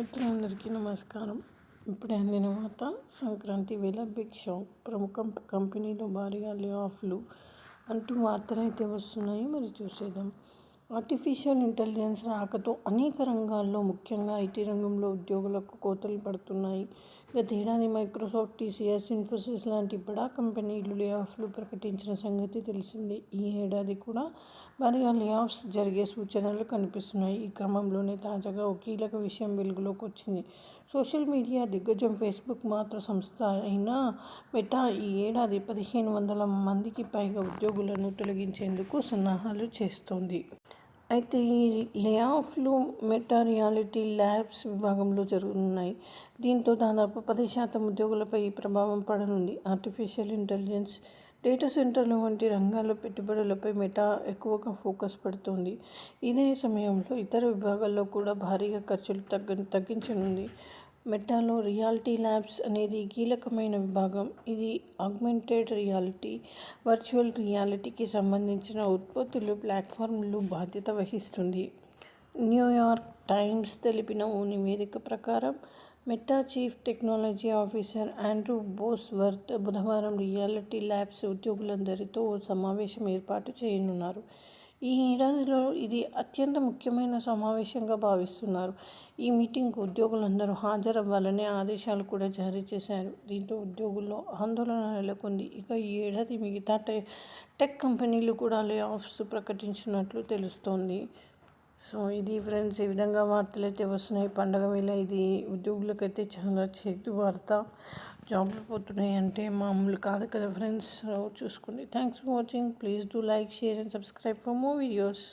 మిత్రులందరికీ నమస్కారం. ఇప్పుడే అందిన వార్త సంక్రాంతి వేళ బిగ్ షాక్ ప్రముఖ కంపెనీలో భారీగా లే ఆఫ్లు అంటూ వార్తలు అయితే వస్తున్నాయి. మరి చూసేద్దాం. ఆర్టిఫిషియల్ ఇంటెలిజెన్స్ రాకతో అనేక రంగాల్లో ముఖ్యంగా ఐటీ రంగంలో ఉద్యోగులకు కోతలు పడుతున్నాయి. గతేడాది మైక్రోసాఫ్ట్ టీసీఎస్ ఇన్ఫోసిస్ లాంటి బడా కంపెనీలు లేఆఫ్లు ప్రకటించిన సంగతి తెలిసిందే. ఈ ఏడాది కూడా భారీగా లేఆఫ్స్ జరిగే సూచనలు కనిపిస్తున్నాయి. ఈ క్రమంలోనే తాజాగా ఓ కీలక విషయం వెలుగులోకి వచ్చింది. సోషల్ మీడియా దిగ్గజం ఫేస్బుక్ మాతృ సంస్థ అయిన మెటా ఈ ఏడాది పదిహేను వందల మందికి పైగా ఉద్యోగులను తొలగించేందుకు సన్నాహాలు చేస్తోంది. అయితే ఈ లే ఆఫ్లు మెటా రియాలిటీ ల్యాబ్స్ విభాగంలో జరుగుతున్నాయి. దీంతో దాదాపు పది శాతం ఉద్యోగులపై ఈ ప్రభావం పడనుంది. ఆర్టిఫిషియల్ ఇంటెలిజెన్స్ డేటా సెంటర్లు వంటి రంగాల్లో పెట్టుబడులపై మెటా ఎక్కువగా ఫోకస్ పెడుతోంది. ఇదే సమయంలో ఇతర విభాగాల్లో కూడా భారీగా ఖర్చులు తగ్గ తగ్గించనుంది. మెటాలో రియాలిటీ ల్యాబ్స్ అనేది కీలకమైన విభాగం. ఇది ఆగ్మెంటెడ్ రియాలిటీ వర్చువల్ రియాలిటీకి సంబంధించిన ఉత్పత్తులు ప్లాట్ఫామ్లు బాధ్యత వహిస్తుంది. న్యూయార్క్ టైమ్స్ తెలిపిన ఓ నివేదిక ప్రకారం Meta chief technology officer Andrew Bosworth బుధవారం రియాలిటీ ల్యాబ్స్ ఉద్యోగులందరితో ఓ సమావేశం ఏర్పాటు చేయనున్నారు. ఈ ఏడాదిలో ఇది అత్యంత ముఖ్యమైన సమావేశంగా భావిస్తున్నారు. ఈ మీటింగ్కు ఉద్యోగులందరూ హాజరవ్వాలనే ఆదేశాలు కూడా జారీ చేశారు. దీంతో ఉద్యోగుల్లో ఆందోళన నెలకొంది. ఇక ఈ ఏడాది మిగతా టెక్ కంపెనీలు కూడా లే ఆఫ్స్ ప్రకటించినట్లు తెలుస్తోంది. సో ఇది ఫ్రెండ్స్ ఈ విధంగా వార్తలు అయితే వస్తున్నాయి. పండగ వేళ ఇది ఉద్యోగులకైతే చాలా చేతు వార్త జాబ్లు పోతున్నాయి అంటే మామూలు కాదు కదా ఫ్రెండ్స్. చూసుకోండి. Thanks for watching. Please do like share and subscribe for more videos.